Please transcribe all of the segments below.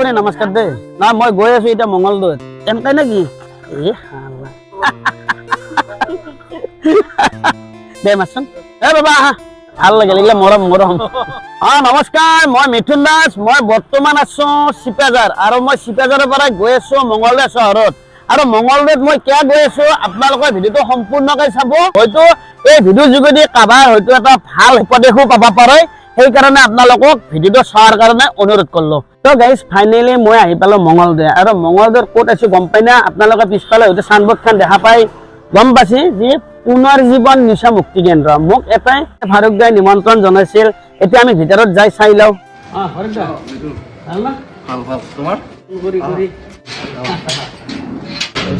আপুনি নমস্কাৰ দেই না মই গৈ আছো এতিয়া মংগলদৈত এনেকৈ নেকি দে মাছচোন এ, বাবা, আহা। ভালো লাগিল এইগিলা মৰম মৰম। অ, নমস্কাৰ, মই মিথুন দাস। মই বৰ্তমান আছো চিপাজাৰ। আৰু মই চিপাজাৰৰ পৰা গৈ আছো মংগলদৈ চহৰত। আৰু মংগলদৈত মই কিয় গৈ আছো আপোনালোকে ভিডিঅ'টো সম্পূৰ্ণকৈ চাব। হয়তো এই ভিডিঅ'ৰ যোগেদি কাৰোবাৰ হয়তো এটা ভালো উপদেশো পাব পাৰে সেইকাৰণে আপোনালোকক ভিডিঅ'টো চোৱাৰ কাৰণে অনুৰোধ কৰিলো। তো গাইজ ফাইনেলি মই আহি পালো মংগলদৈ আৰু মংগলদৈৰ ক'ত আছো গম পাই না? আপোনালোকে পিছফালে হয়তো চাইনবোৰ্ডখন দেখা পাই। গম পাইছে যে পুনৰ জীৱন নিচা মুক্তি কেন্দ্ৰ। মোক এটাই ফাৰুক দাই নিমন্ত্ৰণ জনাইছিল। এতিয়া আমি ভিতৰত যাই চাই লওঁ। ভালো ভালো ভালো। তোমাৰ?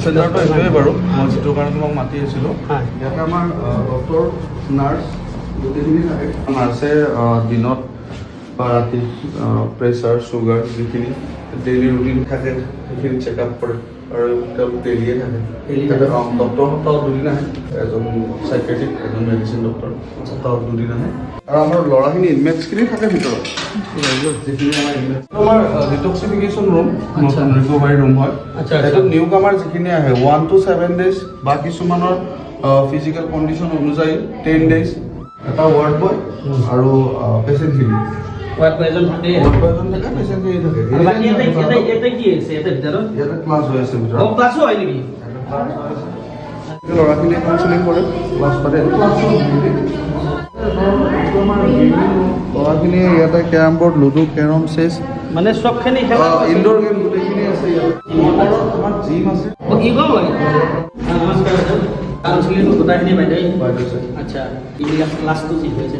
চেণ্টাৰটো এইটোৱে বাৰু মই যিটোৰ কাৰণে তোমাক মাতি আছিলোঁ। ইয়াতে আমাৰ ডক্টৰ নাৰ্ছ গোটেইখিনি থাকে নাৰ্ছে দিনত বা ৰাতি প্ৰেছাৰ চুগাৰ যিখিনি ডেইলি ৰুটিন থাকে সেইখিনি চেকআপ কৰে আৰু তেওঁলোক ডেইলিয়ে থাকে। অ, ডক্টৰ সপ্তাহত দুদিন আহে। এজন চাইকেট্ৰিক এজন মেডিচিন ডক্টৰ সপ্তাহত দুদিন আহে। আৰু আমাৰ ল'ৰাখিনি ইনমেটছখিনি থাকে ভিতৰত যিখিনি আমাৰ আমাৰ ডিটক্সিফিকেশ্যন ৰুম ৰিকভাৰী ৰুম হয়। এইটোত নিউ কামাৰ যিখিনি আহে ওৱান টু ছেভেন ডেইজ বা কিছুমানৰ ফিজিকেল কণ্ডিশ্যন অনুযায়ী টেন ডেইজ এটা ৱাৰ্ড বয় আৰু পেচেণ্টখিনি থাকে থাকে এটা এটা এটা কি আছে এটা আছে হয় নেকি কাউন্সিলিং কৰে ক্লাছ পাতে ল'ৰাখিনি ইয়াতে carrom board ludo carrom chess মানে চবখিনি ইনডোৰ গেম গোটেইখিনি আছে ইয়াতে ওপৰত জিম আছে নমস্কাৰ বাইদেউ কাউন্সিলিংটো বাইদেউ আচ্ছা। ক্লাছটো যি হৈছে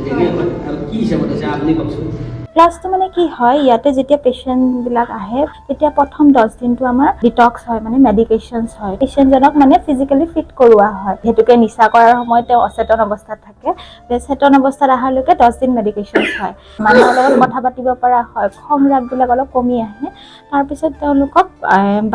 আৰু কি হিচাপত হৈছে আপুনি কওকচোন ক্লাছটো মানে কি হয়, ইয়াতে যেতিয়া পেচেণ্টবিলাক আহে, তেতিয়া প্ৰথম দহ দিনটো আমাৰ ডিটক্স হয় মানে মেডিকেশ্যনছ হয়। পেচেণ্টজনক মানে ফিজিকেলি ফিট কৰোৱা হয়। যিহেতুকে নিচা কৰাৰ সময়ত তেওঁ অচেতন অৱস্থাত থাকে। চেতন অৱস্থাত অহালৈকে দহ দিন মেডিকেশ্যনছ হয়। মানুহৰ লগত কথা পাতিব পৰা হয়, খং ৰাগবিলাক অলপ কমি আহে। তাৰপিছত তেওঁলোকক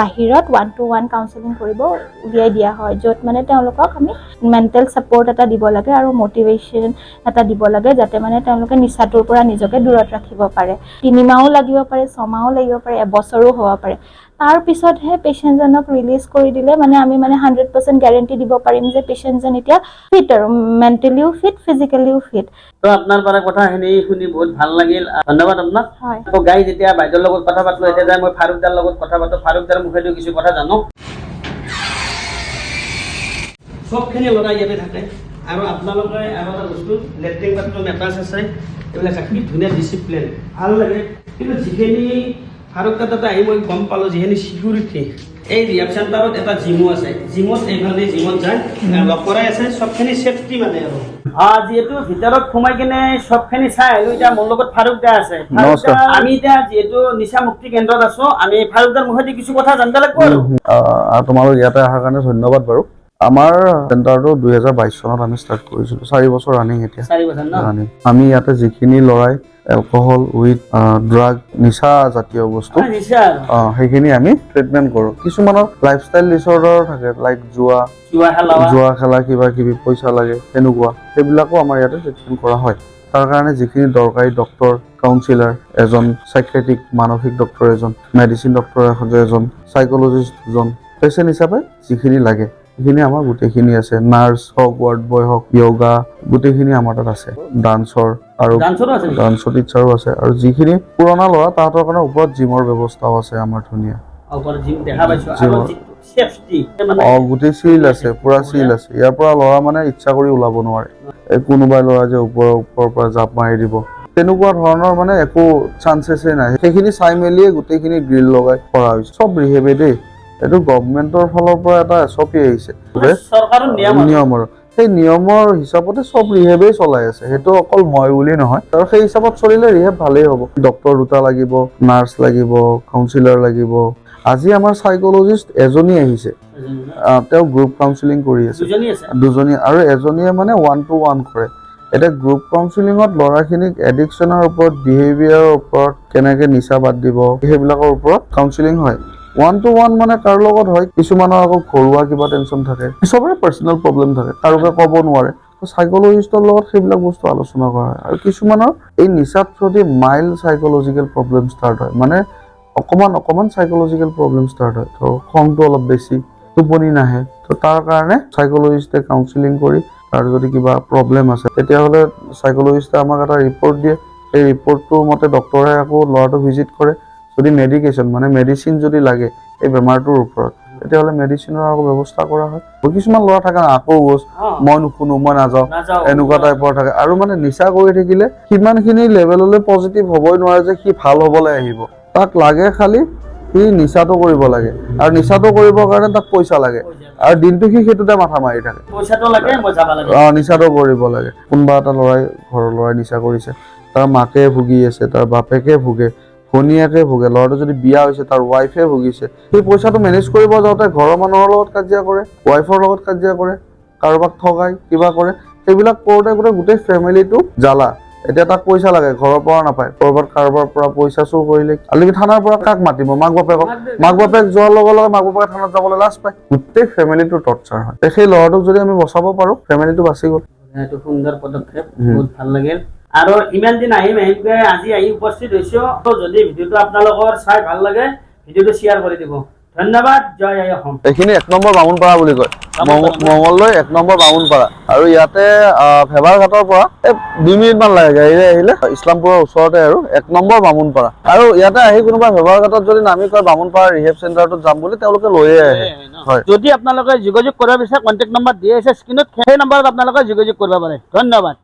বাহিৰত ওৱান টু ওৱান কাউন্সেলিং কৰিব উলিয়াই দিয়া হয়, য'ত মানে তেওঁলোকক আমি মেণ্টেল ছাপৰ্ট এটা দিব লাগে আৰু মটিভেশ্যন এটা দিব লাগে, যাতে মানে তেওঁলোকে নিচাটোৰ পৰা নিজকে দূৰত ৰাখিব পাৰে তিনিমাহো লাগিব পাৰে ছমাহো লাগিব পাৰে এবছৰো হ'ব পাৰে। তাৰ পিছতহে পেচেণ্টজনক ৰিলিজ কৰি দিলে মানে আমি মানে হাণ্ড্ৰেড পাৰ্চেণ্ট গেৰেণ্টি দিব পাৰিম যে পেচেণ্টজন এতিয়া ফিট আৰু মেণ্টেলিও ফিট ফিজিকেলিও ফিট তো আপোনাৰ পৰা কথাখিনি শুনি বহুত ভালো লাগিল ধন্যবাদ আপোনাক। হয়। গাই যেতিয়া বাইদেউৰ লগত কথা পাতলো এতিয়া যাই মই ফাৰুকদাৰ লগত কথা পাতো ফাৰুকদাৰ মুখেদি কিছু কথা জানো। চবখিনি ল'ৰা ইয়াতে থাকে। আৰু আপোনালোকে আৰু এটা বস্তু লেট্ৰিন বাথৰুম এটাচ আছে এইবিলাক কি ধুনীয়া ডিচিপ্লিন ভালো লাগে। কিন্তু যিখিনি ফাৰুকদাৰ তাতে আহি মই গম পালোঁ যিখিনি চিকিউৰিটি এই ৰিহাব চেণ্টাৰত এটা জিমো আছে। জিমত এইফালে জিমত যায় লগ কৰাই আছে চবখিনি ছেফটি মানে আৰু। যিহেতু ভিতৰত সোমাই কিনে চবখিনি চাই আহিলো এতিয়া মোৰ লগত ফাৰুক দা আছে। ফাৰুক আমি এতিয়া যিহেতু নিচা মুক্তি কেন্দ্ৰত আছো আমি ফাৰুকদাৰ মুখেদি কিছু কথা জানিব লাগিব আৰু। আহ, আৰু তোমালোক ইয়াতে অহাৰ কাৰণে ধন্যবাদ বাৰু। আমাৰ চেণ্টাৰটো দুহেজাৰ বাইছ চনত আমি ষ্টাৰ্ট কৰিছিলোঁ। চাৰি বছৰ ৰানিং এতিয়া। ৰানিং আমি ইয়াতে যিখিনি ল'ৰাই এলকহল উইথ ড্ৰাগ নিচা জাতীয় বস্তু অঁ, সেইখিনি আমি ট্ৰিটমেণ্ট কৰোঁ। কিছুমানৰ লাইফষ্টাইল ডিচঅৰ্ডাৰ থাকে লাইক যোৱা জুৱা যোৱা খেলা কিবা কিবি পইচা লাগে তেনেকুৱা সেইবিলাকো আমাৰ ইয়াতে ট্ৰিটমেণ্ট কৰা হয়। তাৰ কাৰণে যিখিনি দৰকাৰী ডক্তৰ কাউন্সিলাৰ এজন চাইক্ৰেটিক মানসিক ডক্তৰ এজন মেডিচিন ডক্তৰ এখন এজন চাইকলজিষ্ট দুজন পেচেণ্ট হিচাপে যিখিনি লাগে। সেইখিনি আমাৰ গোটেইখিনি আছে। নাৰ্ছ হওক ৱাৰ্ড বয় হওক য়োগা গোটেইখিনি আমাৰ তাত আছে। ডান্সৰ আৰু ডান্সৰো টিচাৰো আছে। আৰু যিখিনি পুৰণা ল'ৰা তাহাঁতৰ কাৰণে ওপৰত জিমৰ ব্যৱস্থাও আছে আমাৰ ধুনীয়া। মানে অ গোটেই চিল আছে পুৰা চিল আছে। ইয়াৰ পৰা ল'ৰা মানে ইচ্ছা কৰি ওলাব নোৱাৰে। কোনোবাই ল'ৰা যে ওপৰৰ ওপৰৰ পৰা জাপ মাৰি দিব। তেনেকুৱা ধৰণৰ মানে একো চান্সেছে নাই। সেইখিনি চাই মেলিয়ে গোটেইখিনি গ্ৰিল লগাই কৰা হৈছে। চব ৰিহেবে দেই। এইটো গভমেণ্টৰ ফালৰ পৰা এটা এছ অ' পি আহিছে চৰকাৰৰ নিয়ম আৰু। নিয়মৰ। সেই নিয়মৰ হিচাপতে চব ৰিহেবেই চলাই আছে। সেইটো অকল মই বুলি নহয়। আৰু সেই হিচাপত চলিলে ৰিহেব ভালেই হ'ব। ডক্তৰ দুটা লাগিব নাৰ্ছ লাগিব কাউন্সিলাৰ লাগিব। আজি আমাৰ চাইকলজিষ্ট এজনী আহিছে। আহ, তেওঁ গ্ৰুপ কাউন্সিলিং কৰি আছে। দুজনী আছে। দুজনী। আৰু এজনীয়ে মানে ওৱান টু ওৱান কৰে। এতিয়া গ্ৰুপ কাউন্সিলিঙত ল'ৰাখিনিক এডিকশ্যনৰ ওপৰত বিহেভিয়াৰৰ ওপৰত কেনেকে নিচা বাদ দিব সেইবিলাকৰ ওপৰত কাউন্সিলিং হয়। ওৱান টু ওৱান মানে কাৰ লগত হয়, কিছুমানৰ আকৌ ঘৰুৱা কিবা টেনশ্যন থাকে, চবৰে পাৰ্চনেল প্ৰব্লেম থাকে, কাৰোকে ক'ব নোৱাৰে। চাইকলজিষ্টৰ লগত সেইবিলাক বস্তু আলোচনা কৰা হয়। আৰু কিছুমানৰ এই নিচাত যদি মাইল্ড চাইকলজিকেল প্ৰব্লেম ষ্টাৰ্ট হয়। মানে অকণমান অকণমান চাইকলজিকেল প্ৰব্লেম ষ্টাৰ্ট হয়। ধৰক, খংটো অলপ বেছি, টোপনি নাহে। তো তাৰ কাৰণে চাইকলজিষ্টে কাউন্সিলিং কৰি তাৰ যদি কিবা প্ৰব্লেম আছে, তেতিয়াহ'লে চাইকলজিষ্টে আমাক এটা ৰিপৰ্ট দিয়ে। সেই ৰিপৰ্টটোৰ মতে ডক্টৰে আকৌ ল'ৰাটো ভিজিট কৰে। যদি মেডিকেশ্যন মানে মেডিচিন যদি লাগে এই বেমাৰটোৰ ওপৰত তেতিয়াহ'লে মেডিচিনৰ আকৌ ব্যৱস্থা কৰা হয়। কিছুমান ল'ৰা থাকে আকৌ গোজ মই নুশুনো মই নাযাওঁ এনেকুৱা টাইপৰ থাকে। আৰু মানে নিচা কৰি থাকিলে সিমানখিনি লেভেললৈ পজিটিভ হ'বই নোৱাৰে যে সি ভালো হ'বলৈ আহিব। তাক লাগে খালি সি নিচাটো কৰিব লাগে। আৰু নিচাটো কৰিবৰ কাৰণে তাক পইচা লাগে। আৰু দিনটো সি সেইটোতে মাথা মাৰি থাকে। অ নিচাটো কৰিব লাগে। কোনোবা এটা ল'ৰাই ঘৰৰ ল'ৰাই নিচা কৰিছে। তাৰ মাকে ভুগি আছে তাৰ বাপেকে ভোগে। ভনীয়েকে ভোগে ল'ৰাটো যদি বিয়া হৈছে তাৰ ৱাইফে ভুগিছে সেই পইচাটো মেনেজ কৰিব যাওঁতে ঘৰৰ মানুহৰ লগত কাজিয়া কৰে ৱাইফৰ লগত কাজিয়া কৰে কাৰোবাক ঠগাই কিবা কৰে সেইবিলাক কৰোঁতে গোটেই গোটেই ফেমিলিটো জ্বালা। এতিয়া তাক পইচা লাগে ঘৰৰ পৰা নাপায়। ক'ৰবাত কাৰোবাৰ পৰা পইচা চুৰ কৰিলে আনকি থানাৰ পৰা কাক মাতিব? মাক বাপেকক মাক বাপেক যোৱাৰ লগে লগে মাক বাপেকে থানাত যাবলৈ লাজ পায়। গোটেই ফেমিলিটো টৰ্চাৰ হয়। সেই ল'ৰাটোক যদি আমি বচাব পাৰোঁ ফেমিলিটো বাচি গ'ল। এইটো সুন্দৰ পদক্ষেপ বহুত ভালো লাগিল। আৰু ইমান দিন আহিম আহিমকে আজি আহি উপস্থিত হৈছো। যদি ভিডিঅ'টো আপোনালোকৰ চাই ভালো লাগে ভিডিঅ'টো শ্বেয়াৰ কৰি দিব। ধন্যবাদ জয় আই অসম। এইখিনি এক নম্বৰ বামুণপাৰা বুলি কয়। মঙলদৈ এক নম্বৰ বামুণপাৰা। আৰু ইয়াতে আহ, ভেবাৰ ঘাটৰ পৰা দুই মিনিট মান লাগে গাড়ীৰে আহিলে। ইছলামপুৰৰ ওচৰতে আৰু এক নম্বৰ বামুণপাৰা। আৰু ইয়াতে আহি কোনোবা ভেবাৰ ঘাটত যদি নামি কয় বামুণপাৰা ৰিহেব চেণ্টাৰটোত যাম বুলি তেওঁলোকে লৈয়ে আহে। হয়। যদি আপোনালোকে যোগাযোগ কৰিব বিচাৰে কণ্টেক্ট নম্বৰ দি আছে স্ক্ৰীণত সেই নম্বৰত আপোনালোকে যোগাযোগ কৰিব পাৰে। ধন্যবাদ।